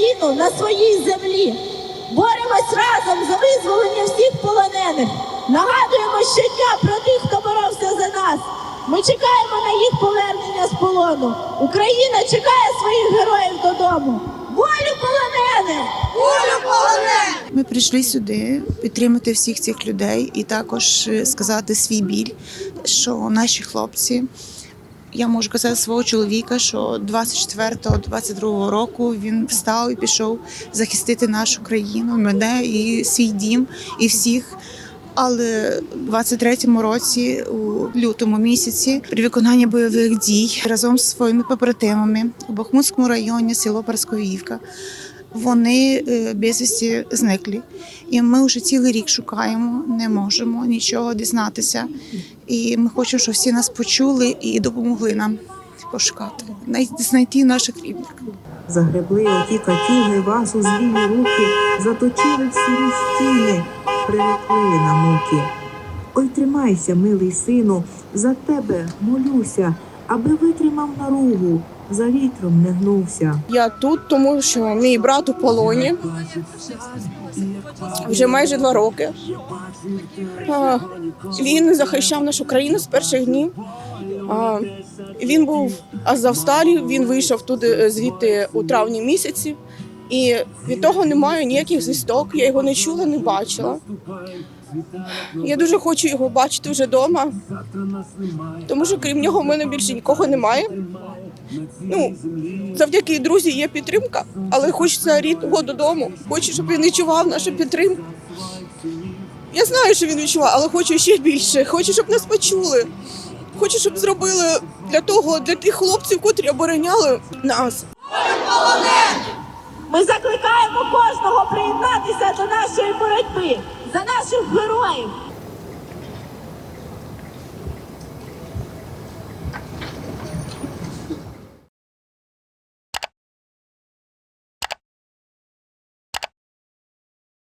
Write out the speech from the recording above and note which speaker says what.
Speaker 1: Україну на своїй землі. Боремось разом за визволення всіх полонених. Нагадуємо щодня про тих, хто боровся за нас. Ми чекаємо на їх повернення з полону. Україна чекає своїх героїв додому. Волю полонених! Волю полонених!
Speaker 2: Ми прийшли сюди підтримати всіх цих людей і також е, сказати свій біль, що наші хлопці. Я можу казати свого чоловіка, що 24-22 року він встав і пішов захистити нашу країну, мене і свій дім, і всіх. Але в 23-му році, у лютому місяці, при виконанні бойових дій разом з своїми побратимами у Бахмутському районі, село Парсковівка, вони е, безвісті зникли. І ми вже цілий рік шукаємо, не можемо нічого дізнатися. І ми хочемо, щоб всі нас почули і допомогли нам пошукати, знай- знайти наших рідних.
Speaker 3: Загребли оті катюги вас у злі руки, заточили в сірі стіни, прирекли на муки. Ой, тримайся, милий сину, за тебе молюся, аби витримав наругу, за вітром не гнувся.
Speaker 4: Я тут, тому що мій брат у полоні вже майже два роки. Він захищав нашу країну з перших днів. Він був Азовсталі, він вийшов туди е, звідти у травні місяці. І від того немає ніяких звісток. Я його не чула, не бачила. Я дуже хочу його бачити вже вдома, тому що крім нього в мене більше нікого немає. Ну, завдяки друзі є підтримка, але хочеться рідного додому. Хочу, щоб він відчував нашу підтримку. Я знаю, що він відчуває, але хочу ще більше. Хочу, щоб нас почули. Хочу, щоб зробили для того, для тих хлопців, котрі обороняли нас.
Speaker 1: Ми закликаємо кожного приєднатися до нашої боротьби за наших героїв,